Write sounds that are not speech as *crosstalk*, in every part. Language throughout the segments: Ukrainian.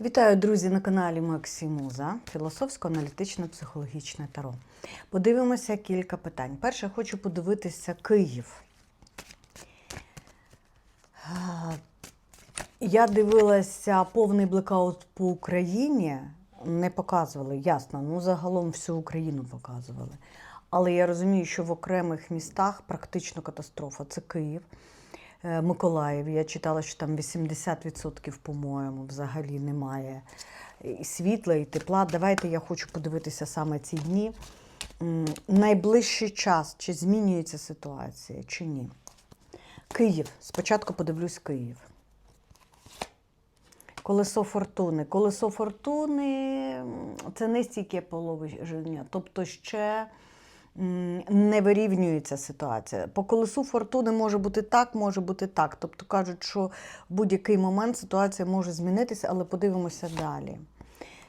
Вітаю, друзі, на каналі Максимуза, філософсько-аналітичне психологічне таро. Подивимося кілька питань. Перше, хочу подивитися Київ. Я дивилася повний блекаут по Україні. Не показували, ясно, ну загалом всю Україну показували. Але я розумію, що в окремих містах практично катастрофа. Це Київ. Е, Миколаїв. Я читала, що там 80%, по-моєму, взагалі немає і світла і тепла. Давайте я хочу подивитися саме ці дні. Найближчий час, чи змінюється ситуація, чи ні. Київ. Спочатку подивлюсь Київ. Колесо фортуни. Колесо фортуни це не стільки положення, тобто ще не вирівнюється ситуація. По колесу фортуни може бути так, може бути так. Тобто кажуть, що в будь-який момент ситуація може змінитися, але подивимося далі.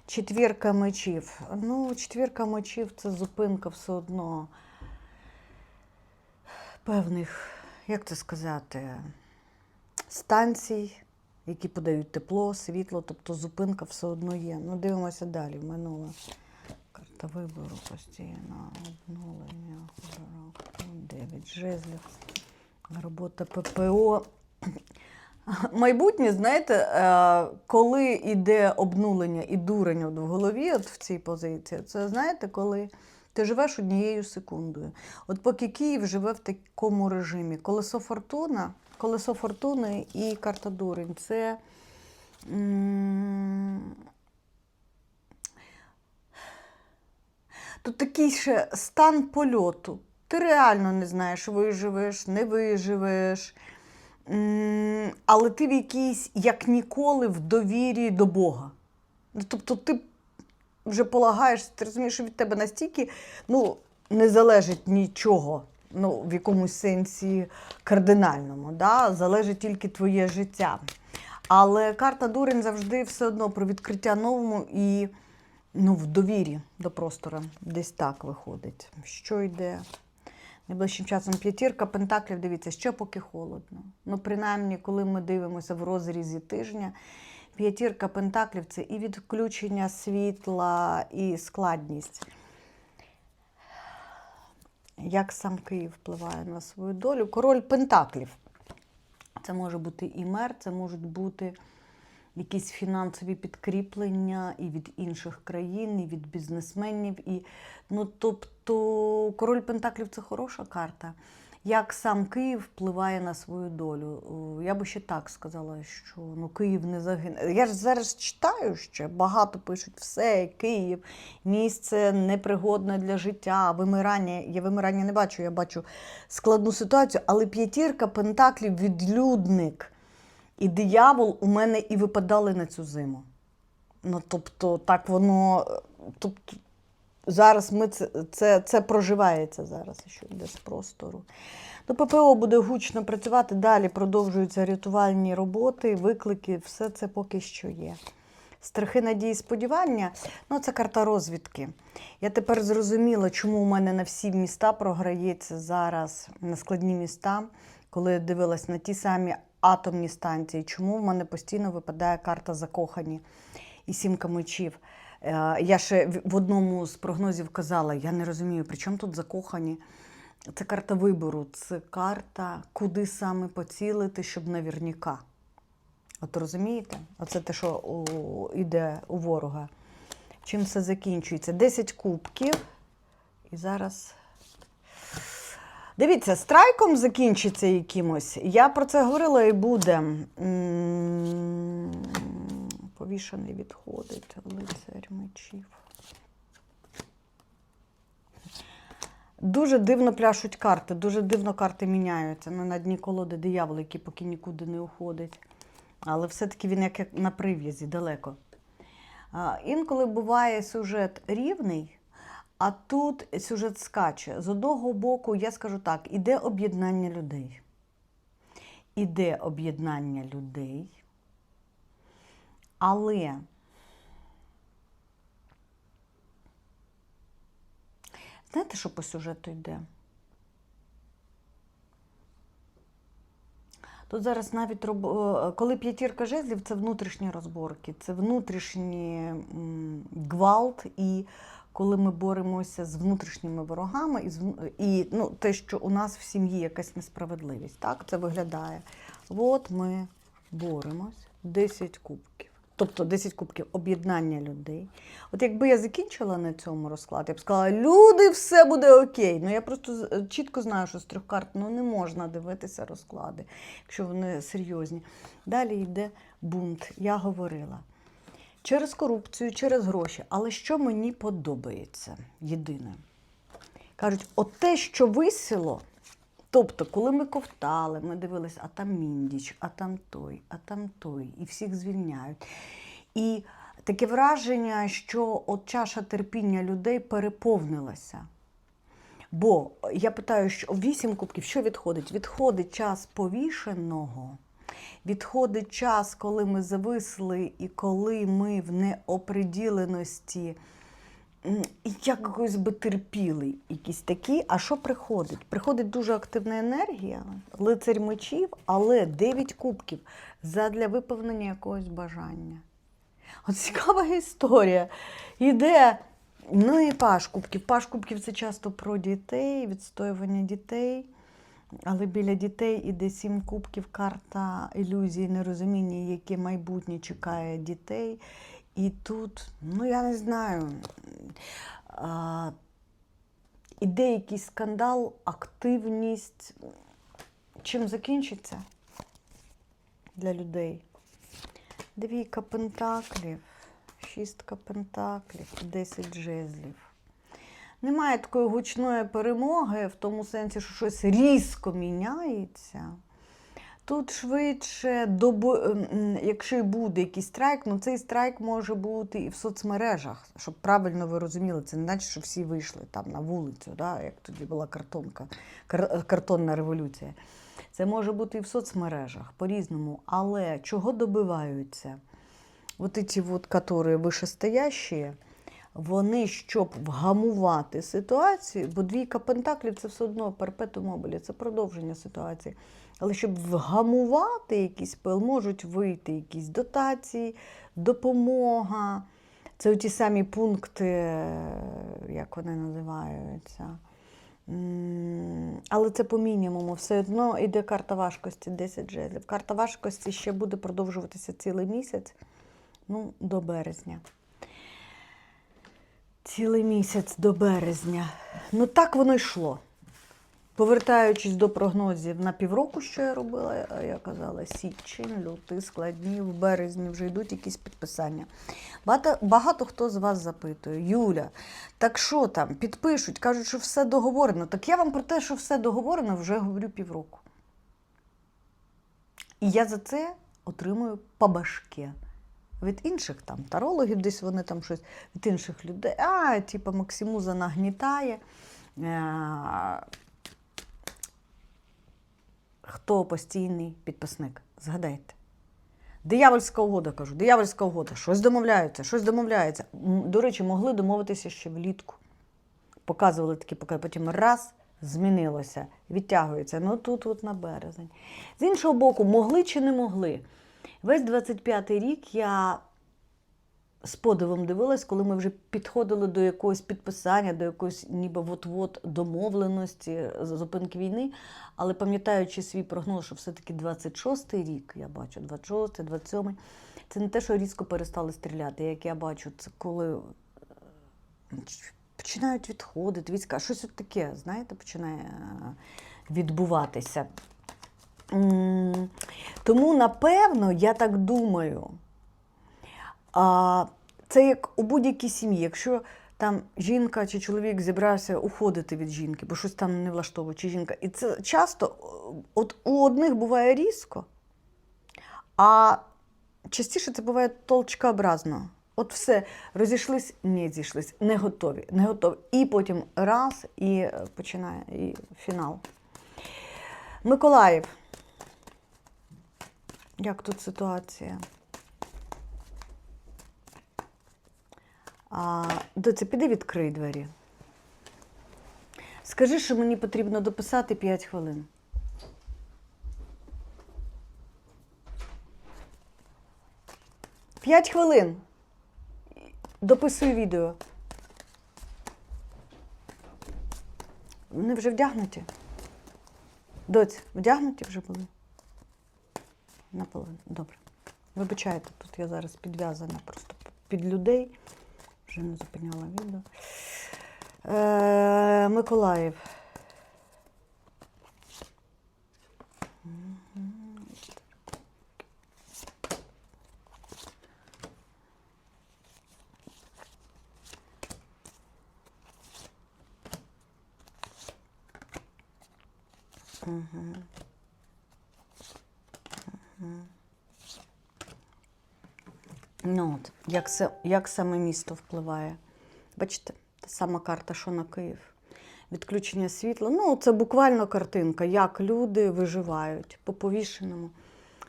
Четвірка мечів. Ну, четвірка мечів це зупинка все одно певних, як це сказати, станцій, які подають тепло, світло, тобто зупинка все одно є. Ну, дивимося далі, в минуле. Карта вибору постійно, обнулення, дев'ять жезлів, робота ППО. *clears throat* Майбутнє, знаєте, е, коли йде обнулення і дурень в голові, от в цій позиції, це знаєте, коли ти живеш однією секундою. От поки Київ живе в такому режимі, колесо фортуна, колесо фортуни і карта дурень це. М, Тут такий ще стан польоту. Ти реально не знаєш, виживеш, не виживеш. Але ти в якійсь, як ніколи, в довірі до Бога. Ну, Тобто ти вже полагаєш, ти розумієш, що від тебе настільки ну, не залежить нічого, ну, в якомусь сенсі кардинальному. Да? Залежить тільки твоє життя. Але карта Дурень завжди все одно про відкриття новому і ну, в довірі до простору. Десь так виходить. Що йде? Найближчим часом п'ятірка пентаклів, дивіться, ще поки холодно. Ну, принаймні, коли ми дивимося в розрізі тижня, п'ятірка пентаклів це і відключення світла, і складність. Як сам Київ впливає на свою долю? Король пентаклів. Це може бути і мер, це можуть бути якісь фінансові підкріплення і від інших країн, і від бізнесменів. І, ну, тобто, король Пентаклів це хороша карта. Як сам Київ впливає на свою долю? Я би ще так сказала, що ну, Київ не загине. Я ж зараз читаю ще, багато пишуть все, Київ, місце непригодне для життя, вимирання. Я вимирання не бачу, я бачу складну ситуацію, але п'ятірка Пентаклів відлюдник і диявол у мене і випадали на цю зиму. Ну, тобто, так воно. Тобто, зараз ми це, це, це проживається зараз, що йде з простору. До ППО буде гучно працювати. Далі продовжуються рятувальні роботи, виклики, все це поки що є. Страхи, надії, сподівання ну це карта розвідки. Я тепер зрозуміла, чому у мене на всі міста програється зараз на складні міста, коли я дивилась на ті самі атомні станції, чому в мене постійно випадає карта закохані і сімка мечів. Е, Я ще в- одному з прогнозів казала: я не розумію, при чому тут закохані. Це карта вибору, це карта, куди саме поцілити, щоб наверняка. От розумієте? Оце те, що у, іде у ворога. Чим все закінчується? 10 кубків. І зараз. Дивіться, страйком закінчиться якимось. Я про це говорила і буде. Повішений відходить, лицар мечів. Дуже дивно пляшуть карти, дуже дивно карти міняються. Ну, на дні колоди диявол, який поки нікуди не уходить. Але все-таки він як на прив'язі далеко. Інколи буває сюжет рівний, а тут сюжет скаче. З одного боку, я скажу так, іде об'єднання людей. Іде об'єднання людей. Але знаєте, що по сюжету йде? Тут зараз навіть роб... е, коли п'ятірка жезлів, це внутрішні розборки, це внутрішній гвалт, і коли ми боремося з внутрішніми ворогами, і, і ну, те, що у нас в сім'ї якась несправедливість. Так, це виглядає. От ми боремось 10 кубків. Тобто 10 кубків об'єднання людей. От якби я закінчила на цьому розкладі, я б сказала, люди, все буде окей. Ну я просто е, чітко знаю, що з трьох карт ну, не можна дивитися розклади, якщо вони серйозні. Далі йде бунт. Я говорила. Через корупцію, через гроші. Але що мені подобається? Єдине. Кажуть, от те, що висіло, тобто, коли ми ковтали, ми дивилися, а там міндіч, а там той, а там той, і всіх звільняють. І таке враження, що от чаша терпіння людей переповнилася. Бо я питаю, що вісім кубків, що відходить? Відходить час повішеного, відходить час, коли ми зависли, і коли ми в неоприділеності якось би терпіли якісь такі. А що приходить? Приходить дуже активна енергія, лицарь мечів, але 9 кубків задля виповнення якогось бажання. От цікава історія. Іде, ну і паш кубків. Паш кубків це часто про дітей, відстоювання дітей. Але біля дітей іде сім кубків, карта ілюзії, нерозуміння, яке майбутнє чекає дітей. І тут, ну я не знаю, а, іде якийсь скандал, активність. Чим закінчиться для людей? Двійка пентаклів, шістка пентаклів, десять жезлів. Немає такої гучної перемоги в тому сенсі, що щось різко міняється. Тут швидше, добо... ем, якщо і буде якийсь страйк, ну цей страйк може бути і в соцмережах, щоб правильно ви розуміли, це не значить, що всі вийшли там на вулицю, да, як тоді була картонка, кар- картонна революція. Це може бути і в соцмережах по-різному. Але чого добиваються? От ці вот, які вишестоящі, вони, щоб вгамувати ситуацію, бо двійка пентаклів це все одно перпету мобілі, це продовження ситуації. Але щоб вгамувати якийсь пил, можуть вийти якісь дотації, допомога. Це ті самі пункти, як вони називаються. Але це по мінімуму. Все одно йде карта важкості 10 жезлів. Карта важкості ще буде продовжуватися цілий місяць, ну, до березня. Цілий місяць до березня. Ну так воно йшло. Повертаючись до прогнозів на півроку, що я робила, я казала, січень, лютий, складні, в березні вже йдуть якісь підписання. Багато, багато хто з вас запитує, Юля, так що там, підпишуть, кажуть, що все договорено. Так я вам про те, що все договорено, вже говорю півроку. І я за це отримую по башке. Від інших там тарологів, десь вони там щось, від інших людей, а, типу, Максимуза нагнітає. Е, Хто постійний підписник? Згадайте. Диявольська угода, кажу, диявольська угода. Щось домовляються, щось домовляються. До речі, могли домовитися ще влітку. Показували такі покази, потім раз змінилося, відтягується. Ну тут от на березень. З іншого боку, могли чи не могли. Весь 25-й рік я з подивом дивилась, коли ми вже підходили до якогось підписання, до якоїсь ніби от-от домовленості з зупинки війни. Але пам'ятаючи свій прогноз, що все-таки 26-й рік, я бачу, 26-й, 27-й, це не те, що різко перестали стріляти. Як я бачу, це коли е, починають відходити війська, щось от таке, знаєте, починає е, відбуватися. Тому, напевно, я так думаю, це як у будь-якій сім'ї. Якщо там жінка чи чоловік зібрався уходити від жінки, бо щось там не влаштовує, чи жінка. І це часто от у одних буває різко, а частіше це буває толчкообразно. От все, розійшлись, не зійшлись, не готові, не готові. І потім раз, і е, починає і фінал. Миколаїв. Як тут ситуація? А, Доці, піди відкрий двері. Скажи, що мені потрібно дописати 5 хвилин. П'ять хвилин. Дописую відео. Вони вже вдягнуті. Доць, вдягнуті вже були. Наполовину. Добре. Вибачайте, тут я зараз підв'язана просто під людей. Вже не зупиняла відео. Е, Миколаїв. Ну, от, як, се- як саме місто впливає. Бачите, та сама карта, що на Київ. Відключення світла. Ну, це буквально картинка, як люди виживають по повішеному.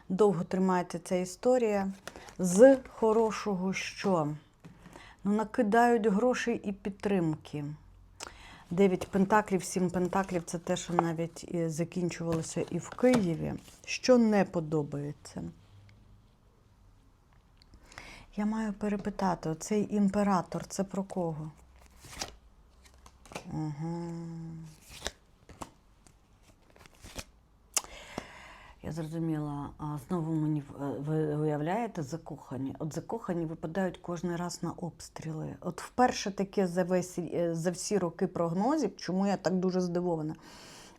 Довго тримається ця історія. З хорошого що? Ну, накидають грошей і підтримки. Дев'ять пентаклів, сім пентаклів це те, що навіть і закінчувалося і в Києві. Що не подобається? Я маю перепитати, оцей імператор це про кого? Угу. Я зрозуміла. А знову мені е, ви уявляєте закохані. От закохані випадають кожен раз на обстріли. От вперше таке за весь е, за всі роки прогнозів, чому я так дуже здивована.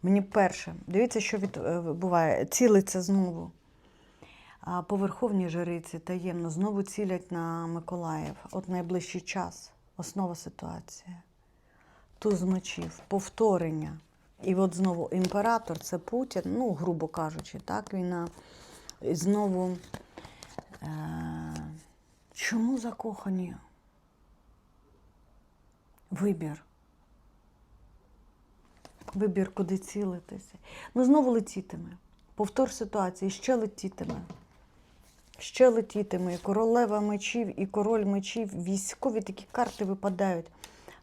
Мені перше, дивіться, що від, е, цілиться знову. А по Верховній Жриці таємно знову цілять на Миколаїв. От найближчий час. Основа ситуації. Туз мечів, повторення. І от знову імператор це Путін, ну, грубо кажучи, так, він і знову. Е- чому закохані? Вибір. Вибір, куди цілитися. Ну, знову летітиме. Повтор ситуації, ще летітиме. Ще летітиме. Королева мечів, і король мечів. Військові такі карти випадають.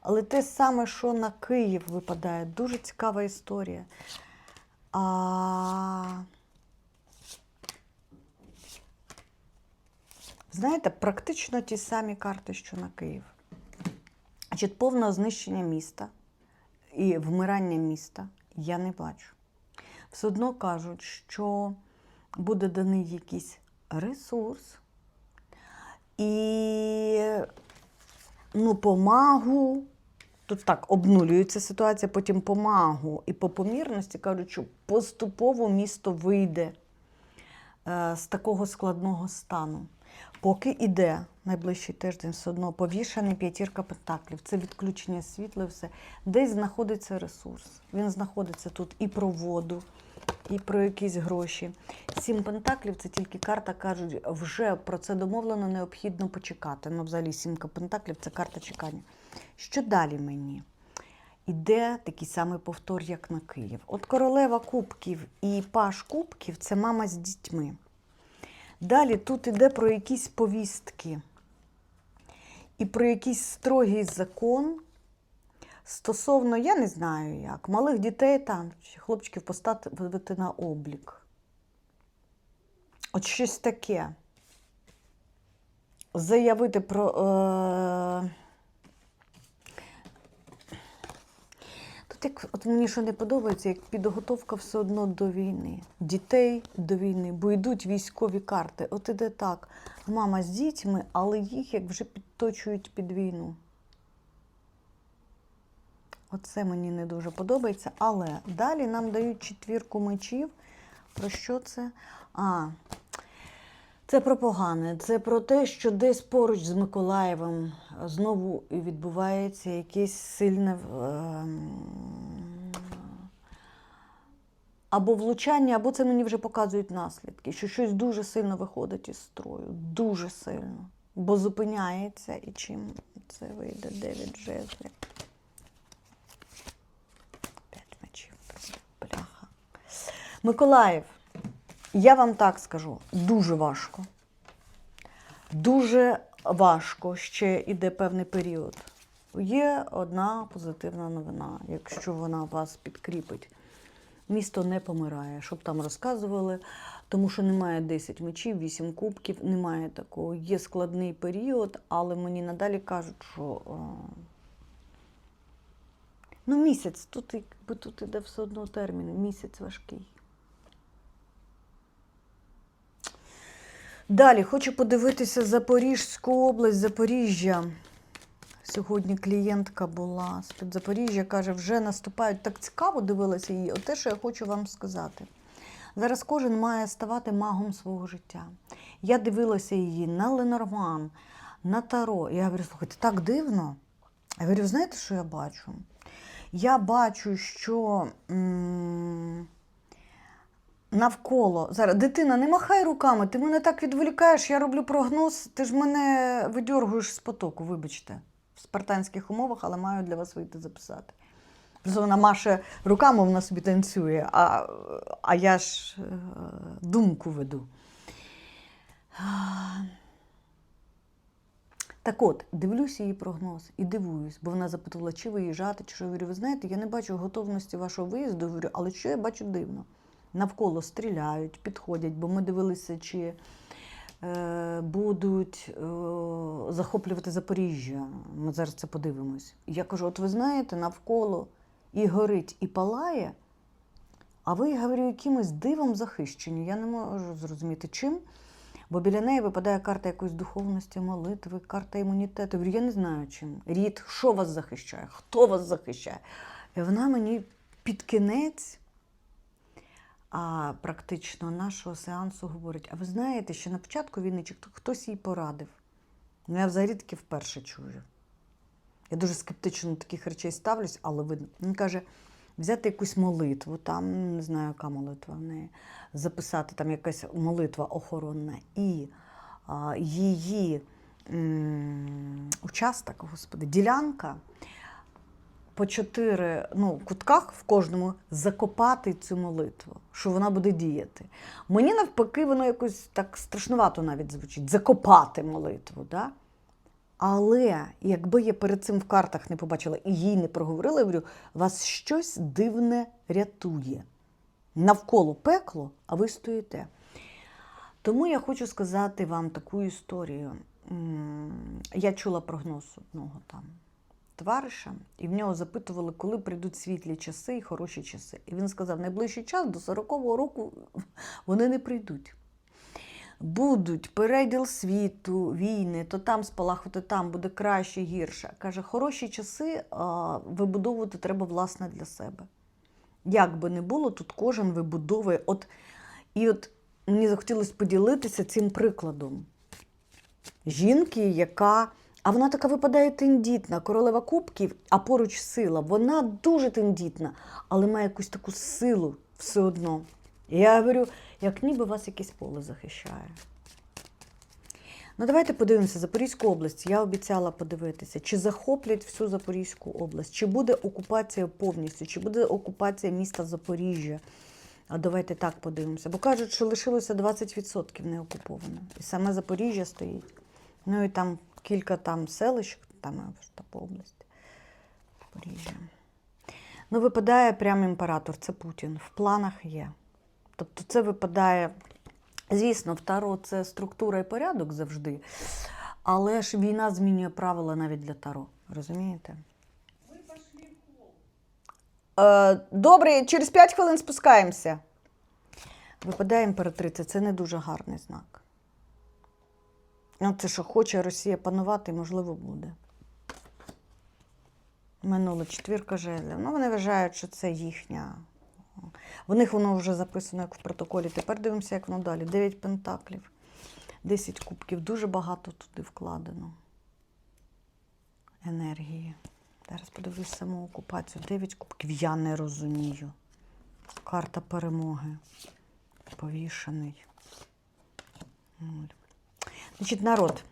Але те саме, що на Київ випадає, дуже цікава історія. А... Знаєте, практично ті самі карти, що на Київ. Значить, повне знищення міста і вмирання міста я не бачу. Все одно кажуть, що буде даний якийсь ресурс і ну, помагу. Тут так обнулюється ситуація, потім помагу і по помірності кажуть, що поступово місто вийде е, з такого складного стану. Поки іде найближчий тиждень, все одно повішений п'ятірка пентаклів. Це відключення світла, все. Десь знаходиться ресурс. Він знаходиться тут і про воду, і про якісь гроші. Сім пентаклів це тільки карта, кажуть, вже про це домовлено, необхідно почекати. Ну, взагалі, сімка пентаклів це карта чекання. Що далі мені? Іде такий самий повтор, як на Київ. От королева кубків і паш кубків це мама з дітьми. Далі тут іде про якісь повістки і про якийсь строгий закон стосовно, я не знаю як, малих дітей там, чи хлопчиків поставити на облік. От щось таке. Заявити про. Е... Тут як от мені що не подобається, як підготовка все одно до війни. Дітей до війни, бо йдуть військові карти. От іде так. Мама з дітьми, але їх як вже підточують під війну. Оце мені не дуже подобається. Але далі нам дають четвірку мечів. Про що це? А, це про погане. Це про те, що десь поруч з Миколаєвом знову відбувається якесь сильне ем, або влучання, або це мені вже показують наслідки, що щось дуже сильно виходить із строю. Дуже сильно. Бо зупиняється і чим це вийде 9 жезлів. П'ять мечів. Бляха. Миколаїв, я вам так скажу, дуже важко. Дуже важко ще йде певний період. Є одна позитивна новина, якщо вона вас підкріпить. Місто не помирає, щоб там розказували, тому що немає 10 мечів, 8 кубків, немає такого. Є складний період, але мені надалі кажуть, що е, ну, місяць, тут, тут іде все одно термін, місяць важкий. Далі хочу подивитися Запорізьку область, Запоріжжя. Сьогодні клієнтка була з-під Запоріжжя, каже, вже наступають. Так цікаво дивилася її. От те, що я хочу вам сказати. Зараз кожен має ставати магом свого життя. Я дивилася її на Ленорман, на Таро. Я говорю, слухайте, так дивно. Я говорю, знаєте, що я бачу? Я бачу, що м, навколо зараз дитина, не махай руками, ти мене так відволікаєш, я роблю прогноз, ти ж мене видьоргуєш з потоку, вибачте, в спартанських умовах, але маю для вас вийти записати. Вона маше руками, вона собі танцює, а, а я ж е, думку веду. Так от, дивлюся її прогноз і дивуюсь, бо вона запитувала, чи виїжджати, чи що. Я говорю, ви знаєте, я не бачу готовності вашого виїзду. Говорю, але що я бачу дивно? Навколо стріляють, підходять, бо ми дивилися, чи е, будуть е, захоплювати Запоріжжя. Ми зараз це подивимось. Я кажу: от ви знаєте, навколо і горить, і палає, а ви, я говорю, якимось дивом захищені. Я не можу зрозуміти, чим. Бо біля неї випадає карта якоїсь духовності, молитви, карта імунітету. Я говорю, я не знаю чим. Рід, що вас захищає, хто вас захищає. І вона мені під кінець а, практично нашого сеансу говорить: а ви знаєте, що на початку війни хтось їй порадив. Ну, я взагалі таки вперше чую. Я дуже скептично до таких речей ставлюсь, але видно. Він каже, взяти якусь молитву, там не знаю, яка молитва в неї, записати там якась молитва охоронна і а, її м, участок, господи, ділянка по чотири ну, кутках в кожному закопати цю молитву, що вона буде діяти. Мені навпаки, воно якось так страшнувато навіть звучить закопати молитву. Да? Але якби я перед цим в картах не побачила і їй не проговорила, я говорю, вас щось дивне рятує. Навколо пекло, а ви стоїте. Тому я хочу сказати вам таку історію. Я чула прогноз одного там товариша, і в нього запитували, коли прийдуть світлі часи і хороші часи. І він сказав, найближчий час до 40-го року *laughs* вони не прийдуть. Будуть переділ світу, війни, то там спалахувати, там буде краще, гірше. Каже, хороші часи а, вибудовувати треба власне для себе. Як би не було, тут кожен вибудовує. От, і от мені захотілося поділитися цим прикладом жінки, яка. А вона така випадає тендітна, королева кубків, а поруч сила. Вона дуже тендітна, але має якусь таку силу все одно. І я говорю, як ніби вас якесь поле захищає. Ну, давайте подивимося Запорізьку область. Я обіцяла подивитися, чи захоплять всю Запорізьку область, чи буде окупація повністю, чи буде окупація міста Запоріжжя. А давайте так подивимося. Бо кажуть, що лишилося 20% не окуповано. І саме Запоріжжя стоїть. Ну і там кілька там селищ, там по області. Запоріжжя. Ну, випадає прям імператор, це Путін. В планах є. Тобто це випадає, звісно, в Таро це структура і порядок завжди. Але ж війна змінює правила навіть для Таро. Розумієте? Е, добре, через 5 хвилин спускаємося. Випадає імператриця, це не дуже гарний знак. Ну, це що хоче Росія панувати, можливо, буде. Минула четвірка жезлів. Ну, вони вважають, що це їхня. В них воно вже записано як в протоколі. Тепер дивимося, як воно далі. 9 пентаклів, 10 кубків. Дуже багато туди вкладено. Енергії. Зараз подивлюсь саму окупацію. 9 кубків. Я не розумію. Карта перемоги. Повішений. Нуль. Значить, народ.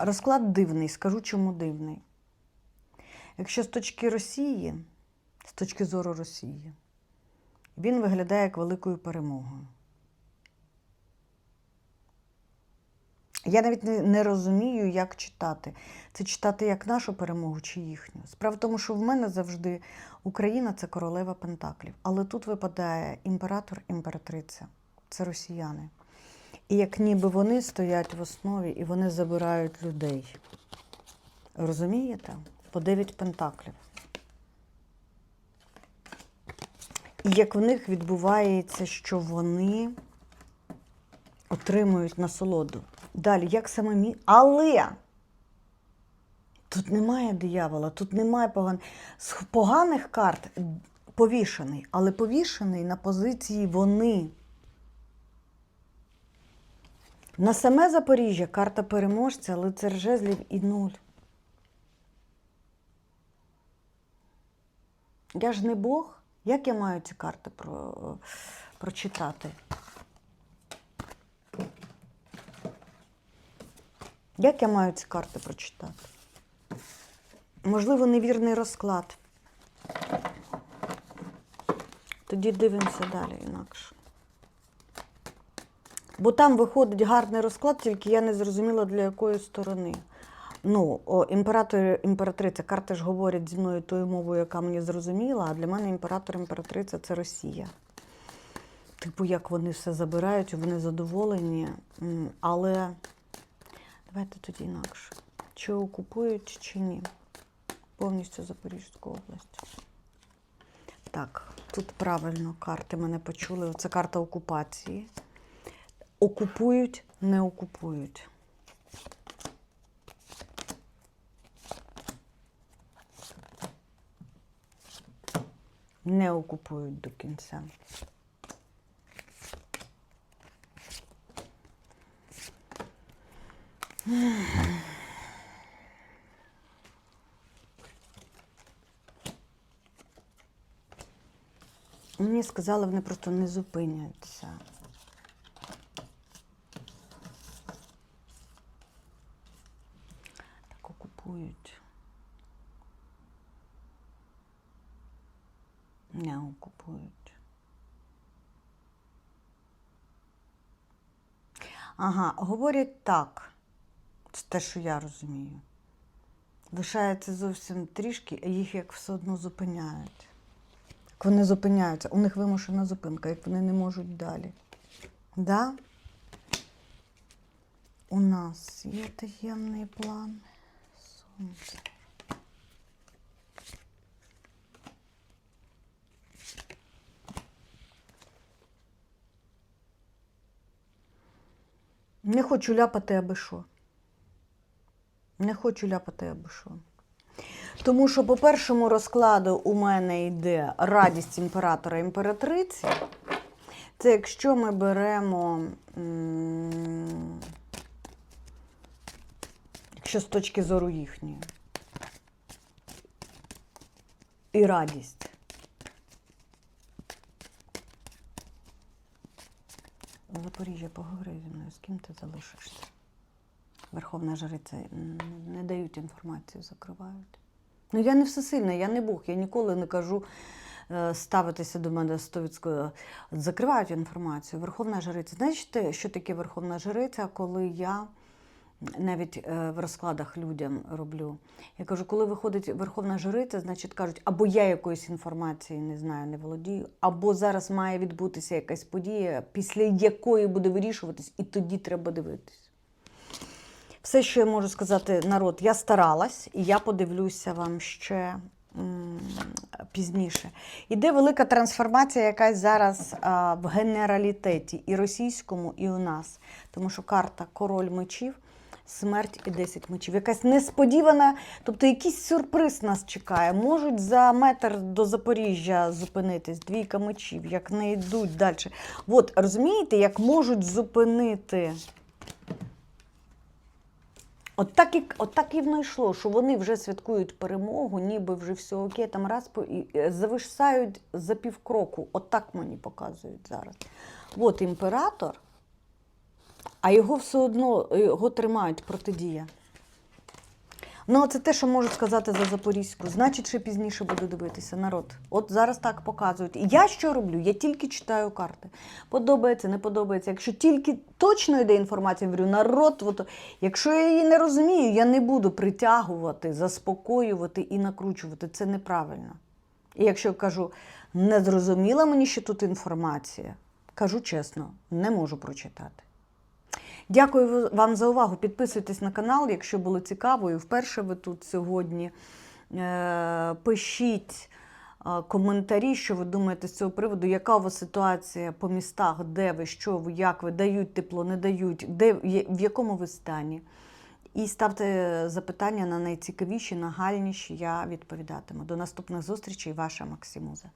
Розклад дивний. Скажу, чому дивний. Якщо з точки Росії, з точки зору Росії, він виглядає як великою перемогою. Я навіть не розумію, як читати. Це читати як нашу перемогу чи їхню. Справа в тому, що в мене завжди Україна це королева Пентаклів. Але тут випадає імператор, імператриця. Це росіяни. І як ніби вони стоять в основі і вони забирають людей. Розумієте? По 9 пентаклів. І як в них відбувається, що вони отримують насолоду. Далі, як саме мі... Але тут немає диявола, тут немає поган... з поганих карт повішений, але повішений на позиції вони. На саме Запоріжжя карта переможця, лицар жезлів і нуль. Я ж не Бог. Як я маю ці карти про... прочитати? Як я маю ці карти прочитати? Можливо, невірний розклад. Тоді дивимося далі інакше. Бо там виходить гарний розклад, тільки я не зрозуміла, для якої сторони. Ну, о, імператор, імператриця, карти ж говорять зі мною тою мовою, яка мені зрозуміла, а для мене імператор, імператриця це Росія. Типу, як вони все забирають, вони задоволені. Але давайте тоді інакше. Чи окупують, чи ні? Повністю Запорізьку область. Так, тут правильно карти мене почули. Це карта окупації. Окупують, не окупують. Не окупують до кінця. Мені сказали, вони просто не зупиняться. Так окупують. Не окупують. Ага, говорять так. Це те, що я розумію. Лишається зовсім трішки, а їх як все одно зупиняють. Як вони зупиняються, у них вимушена зупинка, як вони не можуть далі. Да? У нас є таємний план. Сонце. Не хочу ляпати аби що. Не хочу ляпати аби що. Тому що по першому розкладу у мене йде радість імператора імператриці. Це якщо ми беремо, якщо з точки зору їхньої. І радість. Запоріжжя, поговори зі мною, з ким ти залишишся? Верховна жриця не дають інформацію, закривають. Ну, я не всесильна, я не Бог, я ніколи не кажу е, ставитися до мене 100%. Закривають інформацію. Верховна жриця. Знаєте, що таке Верховна жриця, коли я навіть е, в розкладах людям роблю. Я кажу, коли виходить Верховна жриця, значить кажуть, або я якоїсь інформації не знаю, не володію, або зараз має відбутися якась подія, після якої буде вирішуватись, і тоді треба дивитись. Все, що я можу сказати, народ, я старалась, і я подивлюся вам ще пізніше. Іде велика трансформація, якась зараз а, в генералітеті і російському, і у нас. Тому що карта король мечів, смерть і 10 мечів. Якась несподівана, тобто якийсь сюрприз нас чекає. Можуть за метр до Запоріжжя зупинитись, двійка мечів, як не йдуть далі. От розумієте, як можуть зупинити. От так, і, от так і воно йшло, що вони вже святкують перемогу, ніби вже все окей, там раз по, і е, зависають за півкроку. От так мені показують зараз. От імператор, а його все одно його тримають протидія. Ну, це те, що можу сказати за Запорізьку. Значить, ще пізніше буду дивитися народ. От зараз так показують. І я що роблю? Я тільки читаю карти. Подобається, не подобається. Якщо тільки точно йде інформація, я говорю, народ, от, якщо я її не розумію, я не буду притягувати, заспокоювати і накручувати. Це неправильно. І якщо я кажу, не зрозуміла мені ще тут інформація, кажу чесно, не можу прочитати. Дякую вам за увагу. Підписуйтесь на канал, якщо було цікаво, і вперше ви тут сьогодні. Е, Пишіть е, коментарі, що ви думаєте з цього приводу, яка у вас ситуація по містах, де ви, що ви, як ви, дають тепло, не дають, де, в якому ви стані. І ставте запитання на найцікавіші, нагальніші, я відповідатиму. До наступних зустрічей, ваша Максимуза.